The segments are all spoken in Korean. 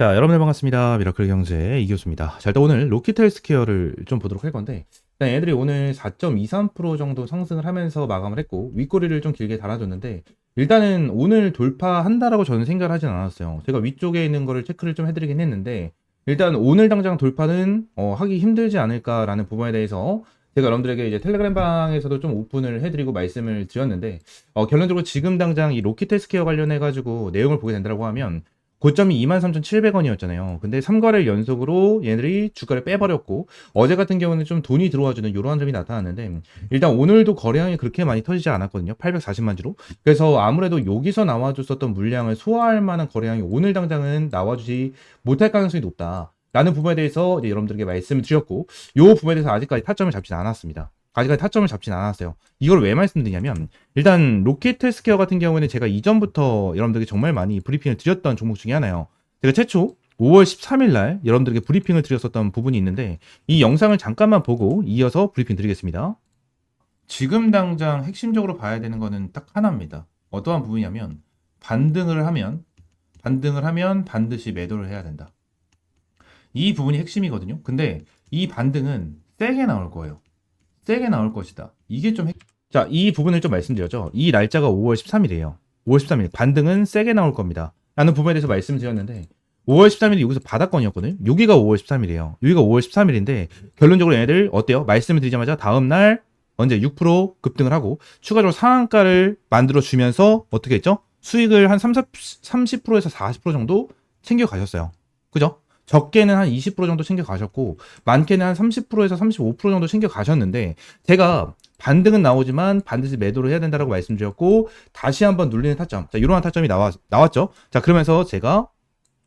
자, 여러분들 반갑습니다. 미라클 경제 이 교수입니다. 자, 일단 오늘 로키텔 스퀘어를 좀 보도록 할 건데, 일단 애들이 오늘 4.23% 정도 상승을 하면서 마감을 했고, 윗꼬리를 좀 길게 달아줬는데, 일단은 오늘 돌파한다라고 저는 생각을 하진 않았어요. 제가 위쪽에 있는 거를 체크를 좀 해드리긴 했는데, 일단 오늘 당장 돌파는 어, 하기 힘들지 않을까라는 부분에 대해서 제가 여러분들에게 이제 텔레그램 방에서도 좀 오픈을 해드리고 말씀을 드렸는데 어, 결론적으로 지금 당장 이 로키텔 스퀘어 관련해 가지고 내용을 보게 된다고 하면 고점이 23,700원이었잖아요. 근데 3거래일 연속으로 얘네들이 주가를 빼버렸고 어제 같은 경우는 좀 돈이 들어와주는 이러한 점이 나타났는데 일단 오늘도 거래량이 그렇게 많이 터지지 않았거든요. 840만 주로. 그래서 아무래도 여기서 나와줬었던 물량을 소화할 만한 거래량이 오늘 당장은 나와주지 못할 가능성이 높다. 라는 부분에 대해서 여러분들에게 말씀을 드렸고 이 부분에 대해서 아직까지 타점을 잡진 않았습니다. 아직까지 타점을 잡진 않았어요. 이걸 왜 말씀드리냐면 일단 로켓 헬스케어 같은 경우에는 제가 이전부터 여러분들에게 정말 많이 브리핑을 드렸던 종목 중에 하나예요. 제가 최초 5월 13일 날 여러분들에게 브리핑을 드렸었던 부분이 있는데 이 영상을 잠깐만 보고 이어서 브리핑 드리겠습니다. 지금 당장 핵심적으로 봐야 되는 거는 딱 하나입니다. 어떠한 부분이냐면 반등을 하면 반등을 하면 반드시 매도를 해야 된다. 이 부분이 핵심이거든요. 근데 이 반등은 세게 나올 거예요. 세게 나올 것이다. 이게 좀 핵... 자, 이 부분을 좀 말씀드렸죠. 이 날짜가 5월 13일이에요. 5월 13일 반등은 세게 나올 겁니다. 라는 부분에 대해서 말씀드렸는데 5월 13일이 여기서 바닥권이었거든요. 여기가 5월 13일이에요. 여기가 5월 13일인데 결론적으로 얘네들 어때요? 말씀을 드리자마자 다음 날 언제 6% 급등을 하고 추가적으로 상한가를 만들어 주면서 어떻게 했죠? 수익을 한 30, 30%에서 40% 정도 챙겨 가셨어요. 그죠? 적게는 한 20% 정도 챙겨 가셨고 많게는 한 30%에서 35% 정도 챙겨 가셨는데 제가 반등은 나오지만 반드시 매도를 해야 된다라고 말씀드렸고 다시 한번 눌리는 타점. 자 이러한 타점이 나와, 나왔죠? 자 그러면서 제가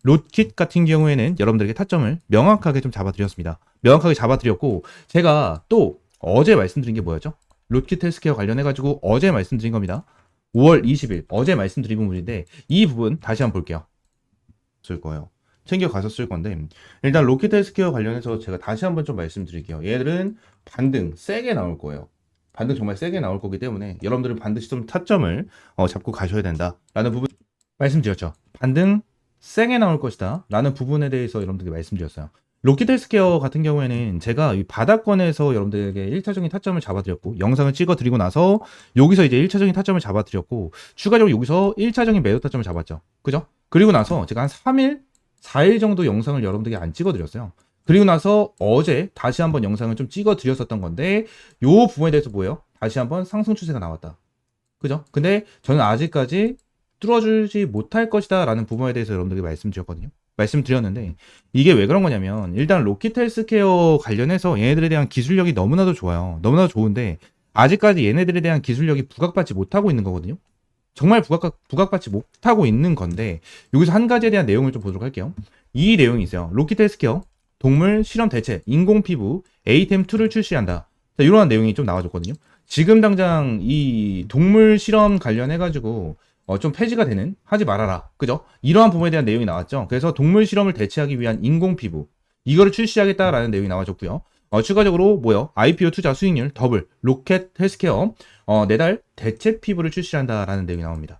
롯킷 같은 경우에는 여러분들에게 타점을 명확하게 좀 잡아드렸습니다. 명확하게 잡아드렸고 제가 또 어제 말씀드린 게 뭐였죠? 롯킷 헬스케어 관련해 가지고 어제 말씀드린 겁니다. 5월 20일 어제 말씀드린 부분인데 이 부분 다시 한번 볼게요. 쓸 거예요 챙겨 갔었을 건데 일단 로켓 헬스케어 관련해서 제가 다시 한번 좀 말씀드릴게요. 얘들은 반등 세게 나올 거예요. 반등 정말 세게 나올 거기 때문에 여러분들은 반드시 좀 타점을 어, 잡고 가셔야 된다라는 부분 말씀드렸죠. 반등 세게 나올 것이다 라는 부분에 대해서 여러분들께 말씀드렸어요. 로켓 헬스케어 같은 경우에는 제가 이 바닥권에서 여러분들에게 1차적인 타점을 잡아드렸고 영상을 찍어드리고 나서 여기서 이제 1차적인 타점을 잡아드렸고 추가적으로 여기서 1차적인 매도 타점을 잡았죠. 그죠? 그리고 나서 제가 한 3일 4일 정도 영상을 여러분들에게 안 찍어드렸어요. 그리고 나서 어제 다시 한번 영상을 좀 찍어드렸었던 건데 요 부분에 대해서 뭐예요? 다시 한번 상승 추세가 나왔다. 그죠? 근데 저는 아직까지 뚫어주지 못할 것이다 라는 부분에 대해서 여러분들에게 말씀드렸거든요. 말씀드렸는데 이게 왜 그런 거냐면 일단 로켓 헬스케어 관련해서 얘네들에 대한 기술력이 너무나도 좋아요. 너무나도 좋은데 아직까지 얘네들에 대한 기술력이 부각받지 못하고 있는 거거든요. 정말 부각, 부각받지 못하고 있는 건데 여기서 한 가지에 대한 내용을 좀 보도록 할게요. 이 내용이 있어요. 로키트 헬스케어 동물 실험 대체 인공 피부 에이템 2를 출시한다. 자, 이러한 내용이 좀 나와줬거든요. 지금 당장 이 동물 실험 관련해가지고 어, 좀 폐지가 되는 하지 말아라. 그죠? 이러한 부분에 대한 내용이 나왔죠. 그래서 동물 실험을 대체하기 위한 인공 피부 이거를 출시하겠다라는 내용이 나와줬고요. 어, 추가적으로 뭐요? IPO 투자 수익률 더블 로켓 헬스케어 어, 네달 대체 피부를 출시한다라는 내용이 나옵니다.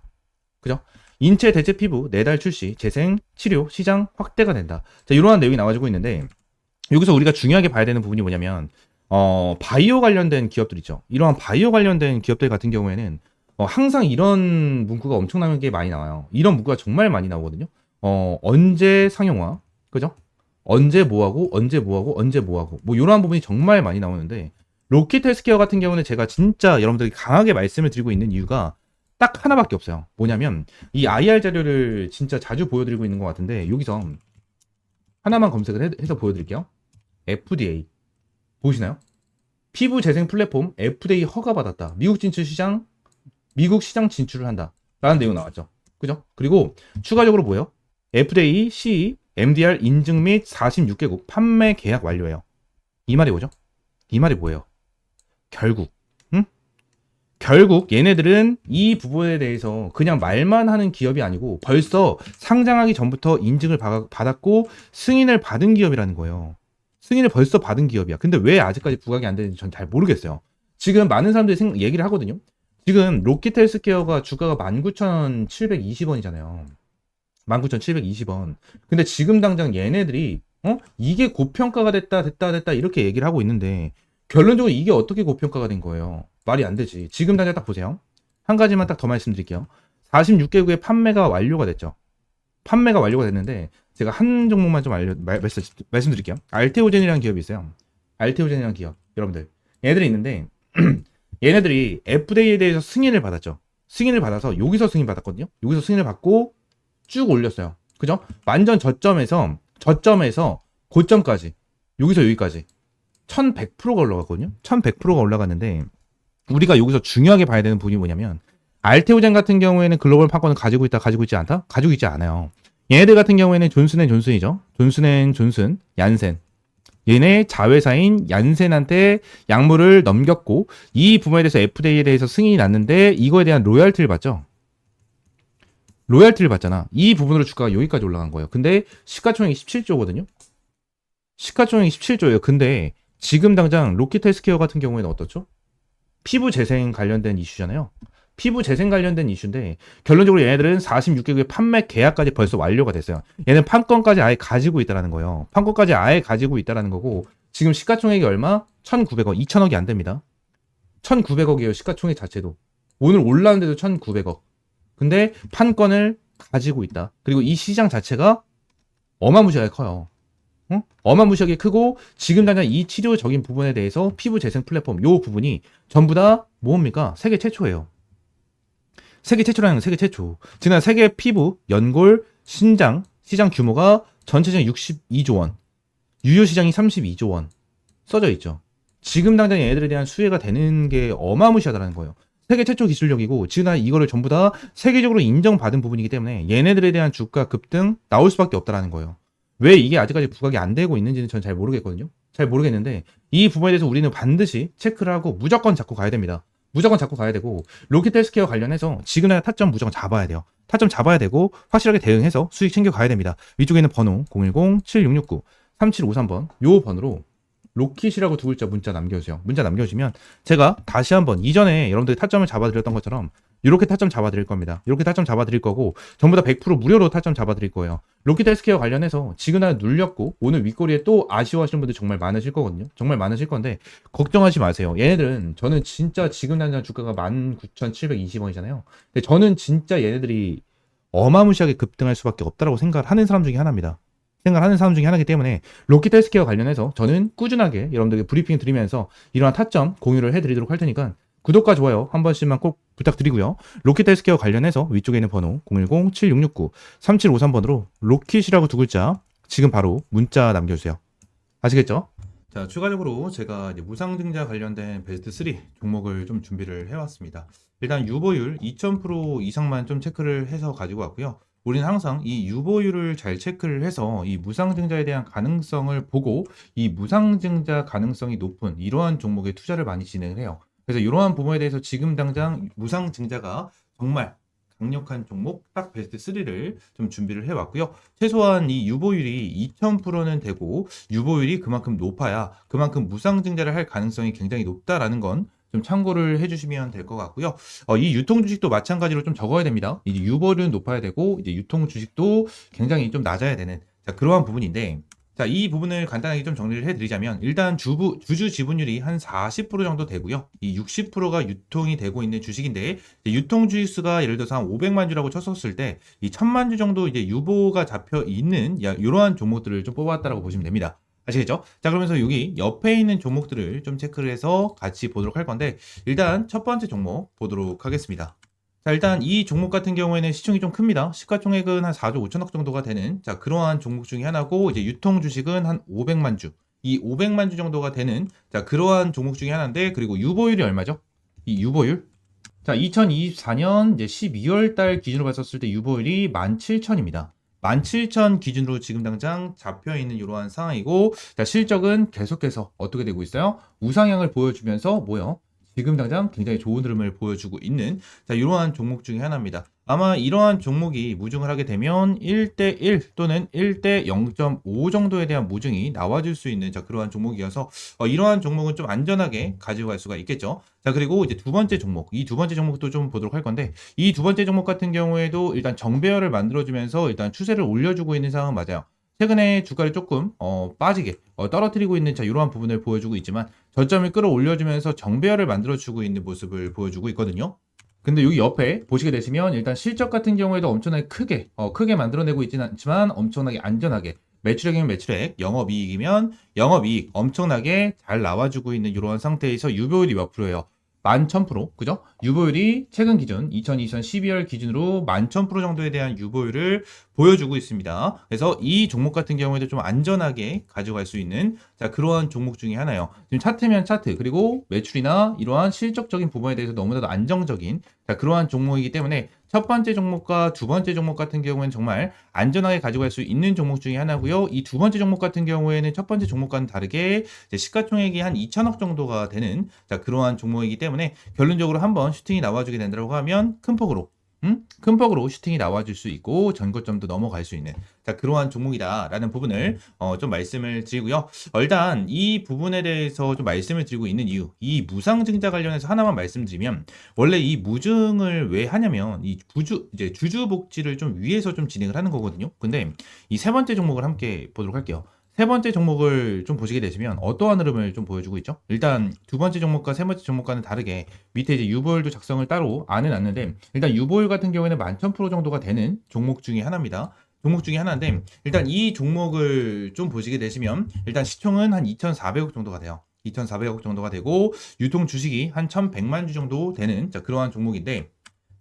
그죠? 인체 대체 피부 네달 출시, 재생, 치료, 시장 확대가 된다. 자, 이러한 내용이 나와주고 있는데 여기서 우리가 중요하게 봐야 되는 부분이 뭐냐면 어, 바이오 관련된 기업들 있죠. 이러한 바이오 관련된 기업들 같은 경우에는 어, 항상 이런 문구가 엄청나게 많이 나와요. 이런 문구가 정말 많이 나오거든요. 어, 언제 상용화, 그죠? 언제 뭐하고, 언제 뭐하고, 언제 뭐하고, 뭐 이러한 부분이 정말 많이 나오는데 로켓 헬스케어 같은 경우는 제가 진짜 여러분들이 강하게 말씀을 드리고 있는 이유가 딱 하나밖에 없어요. 뭐냐면 이 IR 자료를 진짜 자주 보여드리고 있는 것 같은데 여기서 하나만 검색을 해서 보여드릴게요. FDA 보시나요? 피부 재생 플랫폼 FDA 허가 받았다. 미국 진출 시장 미국 시장 진출을 한다. 라는 내용 나왔죠. 그죠? 그리고 추가적으로 뭐예요? FDA, CE, MDR 인증 및 46개국 판매 계약 완료예요. 이 말이 뭐죠? 이 말이 뭐예요? 결국, 응? 결국 얘네들은 이 부분에 대해서 그냥 말만 하는 기업이 아니고 벌써 상장하기 전부터 인증을 받았고 승인을 받은 기업이라는 거예요. 승인을 벌써 받은 기업이야. 근데 왜 아직까지 부각이 안 되는지 전 잘 모르겠어요. 지금 많은 사람들이 생, 얘기를 하거든요. 지금 로켓 헬스케어가 주가가 19,720원이잖아요. 19,720원. 근데 지금 당장 얘네들이 어? 이게 고평가가 됐다 됐다 됐다 이렇게 얘기를 하고 있는데 결론적으로 이게 어떻게 고평가가 된 거예요? 말이 안 되지. 지금 당장 딱 보세요. 한 가지만 딱 더 말씀드릴게요. 46개국의 판매가 완료가 됐죠. 판매가 완료가 됐는데 제가 한 종목만 좀 알려 말, 말씀, 말씀드릴게요. 알테오젠이라는 기업이 있어요. 알테오젠이라는 기업. 여러분들. 얘네들이 있는데 얘네들이 FDA에 대해서 승인을 받았죠. 승인을 받아서 여기서 승인 받았거든요. 여기서 승인을 받고 쭉 올렸어요. 그죠? 완전 저점에서 저점에서 고점까지 여기서 여기까지 1100%가 올라갔거든요. 1100%가 올라갔는데 우리가 여기서 중요하게 봐야 되는 부분이 뭐냐면 알테오젠 같은 경우에는 글로벌 판권을 가지고 있다 가지고 있지 않다? 가지고 있지 않아요. 얘네들 같은 경우에는 존슨앤 존슨이죠. 존슨앤 존슨, 얀센. 얘네 자회사인 얀센한테 약물을 넘겼고 이 부분에 대해서 FDA에 대해서 승인이 났는데 이거에 대한 로열티를 받죠. 로열티를 받잖아. 이 부분으로 주가가 여기까지 올라간 거예요. 근데 시가총액이 17조거든요. 시가총액이 17조예요. 근데 지금 당장 로키트 헬스케어 같은 경우에는 어떻죠? 피부 재생 관련된 이슈잖아요. 피부 재생 관련된 이슈인데 결론적으로 얘네들은 46개국의 판매 계약까지 벌써 완료가 됐어요. 얘는 판권까지 아예 가지고 있다라는 거예요. 판권까지 아예 가지고 있다라는 거고 지금 시가총액이 얼마? 1,900억, 2,000억이 안 됩니다. 1,900억이에요. 시가총액 자체도. 오늘 올랐는데도 1,900억. 근데 판권을 가지고 있다. 그리고 이 시장 자체가 어마무시하게 커요. 응? 어마무시하게 크고 지금 당장 이 치료적인 부분에 대해서 피부 재생 플랫폼 요 부분이 전부 다 뭡니까? 세계 최초예요. 세계 최초라는 건 세계 최초. 지난 세계 피부, 연골, 신장 시장 규모가 전체적인 62조 원, 유효 시장이 32조 원 써져 있죠. 지금 당장 얘네들에 대한 수혜가 되는 게 어마무시하다는 거예요. 세계 최초 기술력이고 지금 이거를 전부 다 세계적으로 인정받은 부분이기 때문에 얘네들에 대한 주가 급등 나올 수밖에 없다라는 거예요. 왜 이게 아직까지 부각이 안 되고 있는지는 전 잘 모르겠거든요. 잘 모르겠는데 이 부분에 대해서 우리는 반드시 체크를 하고 무조건 잡고 가야 됩니다. 무조건 잡고 가야 되고 로켓 헬스케어 관련해서 지금의 타점 무조건 잡아야 돼요. 타점 잡아야 되고 확실하게 대응해서 수익 챙겨 가야 됩니다. 위쪽에 있는 번호 010-7669-3753번 요 번호로 로킷이라고 두 글자 문자 남겨주세요. 문자 남겨주시면 제가 다시 한번 이전에 여러분들이 타점을 잡아드렸던 것처럼 이렇게 타점 잡아드릴 겁니다. 이렇게 타점 잡아드릴 거고 전부 다 100% 무료로 타점 잡아드릴 거예요. 로켓 헬스케어 관련해서 지그날 눌렸고 오늘 윗꼬리에 또 아쉬워하시는 분들 정말 많으실 거거든요. 정말 많으실 건데 걱정하지 마세요. 얘네들은 저는 진짜 당장 주가가 19,720원이잖아요. 근데 저는 진짜 얘네들이 어마무시하게 급등할 수밖에 없다라고 생각을 하는 사람 중에 하나입니다. 생각하는 사람 중에 하나이기 때문에 로켓 헬스케어 관련해서 저는 꾸준하게 여러분들에게 브리핑 드리면서 이러한 타점 공유를 해드리도록 할 테니까 구독과 좋아요 한 번씩만 꼭 부탁드리고요. 로켓 헬스케어 관련해서 위쪽에 있는 번호 010-7669-3753번으로 로켓이라고 두 글자 지금 바로 문자 남겨주세요. 아시겠죠? 자, 추가적으로 제가 이제 무상증자 관련된 베스트 3 종목을 좀 준비를 해왔습니다. 일단 유보율 2000% 이상만 좀 체크를 해서 가지고 왔고요. 우리는 항상 이 유보율을 잘 체크를 해서 이 무상증자에 대한 가능성을 보고 이 무상증자 가능성이 높은 이러한 종목에 투자를 많이 진행을 해요. 그래서 이러한 부분에 대해서 지금 당장 무상증자가 정말 강력한 종목 딱 베스트 3를 좀 준비를 해왔고요. 최소한 이 유보율이 2000%는 되고 유보율이 그만큼 높아야 그만큼 무상증자를 할 가능성이 굉장히 높다라는 건 좀 참고를 해주시면 될 것 같고요. 어, 이 유통 주식도 마찬가지로 좀 적어야 됩니다. 이제 유보율은 높아야 되고 이제 유통 주식도 굉장히 좀 낮아야 되는 자, 그러한 부분인데 자, 이 부분을 간단하게 좀 정리를 해드리자면, 일단 주부, 주주 지분율이 한 40% 정도 되고요. 이 60%가 유통이 되고 있는 주식인데, 유통 주식수가 예를 들어서 한 500만 주라고 쳤었을 때, 이 1000만 주 정도 이제 유보가 잡혀 있는, 이러한 종목들을 좀 뽑았다라고 보시면 됩니다. 아시겠죠? 자, 그러면서 여기 옆에 있는 종목들을 좀 체크를 해서 같이 보도록 할 건데, 일단 첫 번째 종목 보도록 하겠습니다. 자, 일단 이 종목 같은 경우에는 시총이 좀 큽니다. 시가총액은 한 4조 5천억 정도가 되는 자, 그러한 종목 중에 하나고 이제 유통 주식은 한 500만 주. 이 500만 주 정도가 되는 자, 그러한 종목 중에 하나인데 그리고 유보율이 얼마죠? 이 유보율 자, 2024년 이제 12월 달 기준으로 봤었을 때 유보율이 17,000입니다. 17,000 기준으로 지금 당장 잡혀 있는 이러한 상황이고 자, 실적은 계속해서 어떻게 되고 있어요? 우상향을 보여주면서 뭐요? 지금 당장 굉장히 좋은 흐름을 보여주고 있는 자 이러한 종목 중에 하나입니다. 아마 이러한 종목이 무증을 하게 되면 1대1 또는 1대 0.5 정도에 대한 무증이 나와줄 수 있는 자 그러한 종목이어서 어, 이러한 종목은 좀 안전하게 가지고 갈 수가 있겠죠. 자 그리고 이제 두 번째 종목 이 두 번째 종목도 좀 보도록 할 건데 이 두 번째 종목 같은 경우에도 일단 정배열을 만들어주면서 일단 추세를 올려주고 있는 상황은 맞아요. 최근에 주가를 조금 어, 빠지게 어, 떨어뜨리고 있는 자 이러한 부분을 보여주고 있지만 저점을 끌어올려주면서 정배열을 만들어주고 있는 모습을 보여주고 있거든요. 근데 여기 옆에 보시게 되시면 일단 실적 같은 경우에도 엄청나게 크게 어, 크게 만들어내고 있지는 않지만 엄청나게 안전하게 매출액이면 매출액, 영업이익이면 영업이익 엄청나게 잘 나와주고 있는 이러한 상태에서 유보율이 몇 프로예요? 11,000%, 그죠? 유보율이 최근 기준 2020년 12월 기준으로 11,000% 정도에 대한 유보율을 보여주고 있습니다. 그래서 이 종목 같은 경우에도 좀 안전하게 가져갈 수 있는 자 그러한 종목 중에 하나예요. 지금 차트면 차트 그리고 매출이나 이러한 실적적인 부분에 대해서 너무나도 안정적인 자 그러한 종목이기 때문에 첫 번째 종목과 두 번째 종목 같은 경우에는 정말 안전하게 가져갈 수 있는 종목 중에 하나고요. 이 두 번째 종목 같은 경우에는 첫 번째 종목과는 다르게 시가총액이 한 2천억 정도가 되는 자 그러한 종목이기 때문에 결론적으로 한번 슈팅이 나와주게 된다고 하면 큰 폭으로 음? 큰 폭으로 슈팅이 나와줄 수 있고 전고점도 넘어갈 수 있는 자 그러한 종목이다라는 부분을 어, 좀 말씀을 드리고요. 어, 일단 이 부분에 대해서 좀 말씀을 드리고 있는 이유 이 무상증자 관련해서 하나만 말씀드리면 원래 이 무증을 왜 하냐면 이 부주 이제 주주 복지를 좀 위해서 좀 진행을 하는 거거든요. 근데 이 세 번째 종목을 함께 보도록 할게요. 세 번째 종목을 좀 보시게 되시면 어떠한 흐름을 좀 보여주고 있죠? 일단 두 번째 종목과 세 번째 종목과는 다르게 밑에 이제 유보율도 작성을 따로 안 해 놨는데 일단 유보율 같은 경우에는 11,000% 정도가 되는 종목 중에 하나입니다. 종목 중에 하나인데 일단 이 종목을 좀 보시게 되시면 일단 시총은 한 2,400억 정도가 돼요. 2,400억 정도가 되고 유통 주식이 한 1,100만 주 정도 되는 자, 그러한 종목인데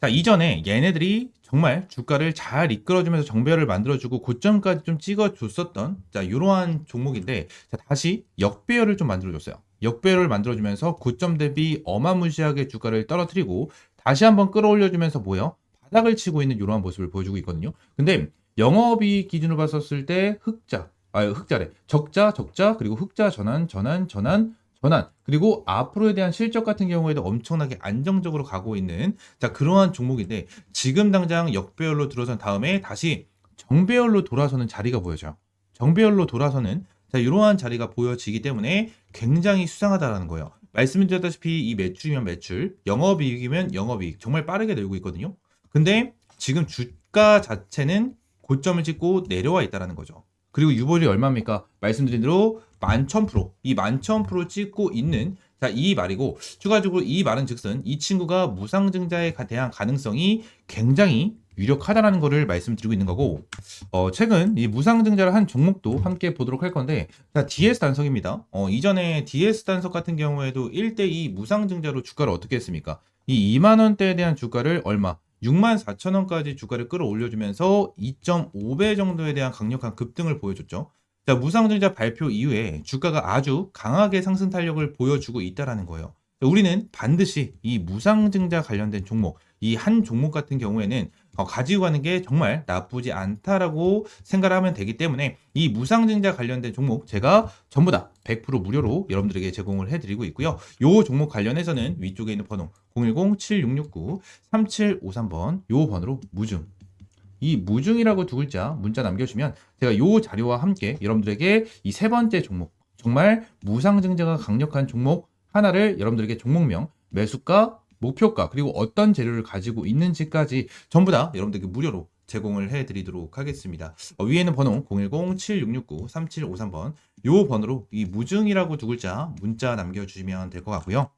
자, 이전에 얘네들이 정말 주가를 잘 이끌어주면서 정배열을 만들어주고 고점까지 좀 찍어줬었던 자, 이러한 종목인데 자, 다시 역배열을 좀 만들어줬어요. 역배열을 만들어주면서 고점 대비 어마무시하게 주가를 떨어뜨리고 다시 한번 끌어올려주면서 뭐요? 바닥을 치고 있는 이러한 모습을 보여주고 있거든요. 근데 영업이익 기준으로 봤었을 때 흑자, 아 흑자래, 적자, 적자, 그리고 흑자 전환, 전환, 전환, 전환 그리고 앞으로에 대한 실적 같은 경우에도 엄청나게 안정적으로 가고 있는 자 그러한 종목인데 지금 당장 역배열로 들어선 다음에 다시 정배열로 돌아서는 자리가 보여져요. 정배열로 돌아서는 자 이러한 자리가 보여지기 때문에 굉장히 수상하다라는 거예요. 말씀드렸다시피 이 매출이면 매출, 영업이익이면 영업이익 정말 빠르게 늘고 있거든요. 근데 지금 주가 자체는 고점을 찍고 내려와 있다라는 거죠. 그리고 유보율이 얼마입니까? 말씀드린 대로 11,000%, 이 11,000% 찍고 있는 자, 이 말이고 추가적으로 이 말은 즉슨 이 친구가 무상증자에 가- 대한 가능성이 굉장히 유력하다라는 것을 말씀드리고 있는 거고 어, 최근 이 무상증자를 한 종목도 함께 보도록 할 건데 자, DS 단석입니다. 어, 이전에 DS 단석 같은 경우에도 1대2 무상증자로 주가를 어떻게 했습니까? 이 2만 원대에 대한 주가를 얼마? 6만 4천 원까지 주가를 끌어올려주면서 2.5배 정도에 대한 강력한 급등을 보여줬죠. 자, 무상증자 발표 이후에 주가가 아주 강하게 상승 탄력을 보여주고 있다라는 거예요. 자, 우리는 반드시 이 무상증자 관련된 종목, 이 한 종목 같은 경우에는 어, 가지고 가는 게 정말 나쁘지 않다라고 생각을 하면 되기 때문에 이 무상증자 관련된 종목 제가 전부 다 100% 무료로 여러분들에게 제공을 해드리고 있고요. 요 종목 관련해서는 위쪽에 있는 번호 010-7669-3753번 요 번호로 무증 이 무중이라고 두 글자 문자 남겨주시면 제가 요 자료와 함께 여러분들에게 이 세 번째 종목 정말 무상증자가 강력한 종목 하나를 여러분들에게 종목명 매수가 목표가 그리고 어떤 재료를 가지고 있는지까지 전부 다 여러분들에게 무료로 제공을 해드리도록 하겠습니다. 어, 위에는 번호 010-7669-3753번 요 번호로 이 무증이라고 두 글자 문자 남겨주시면 될 것 같고요.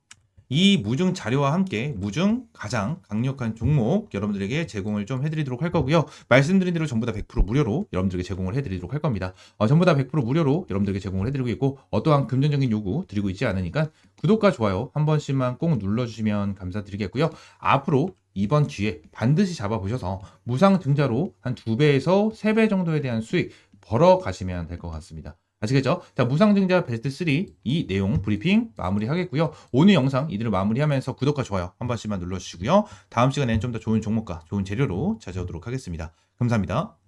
이 무증 자료와 함께 무증 가장 강력한 종목 여러분들에게 제공을 좀 해드리도록 할 거고요. 말씀드린 대로 전부 다 100% 무료로 여러분들에게 제공을 해드리도록 할 겁니다. 어, 전부 다 100% 무료로 여러분들에게 제공을 해드리고 있고 어떠한 금전적인 요구 드리고 있지 않으니까 구독과 좋아요 한 번씩만 꼭 눌러주시면 감사드리겠고요. 앞으로 이번 기회 반드시 잡아보셔서 무상 증자로 한두 배에서 세배 정도에 대한 수익 벌어 가시면 될 것 같습니다. 아시겠죠? 자, 무상증자 베스트 3 이 내용 브리핑 마무리하겠고요. 오늘 영상 이들을 마무리하면서 구독과 좋아요 한 번씩만 눌러주시고요. 다음 시간에는 좀 더 좋은 종목과 좋은 재료로 찾아오도록 하겠습니다. 감사합니다.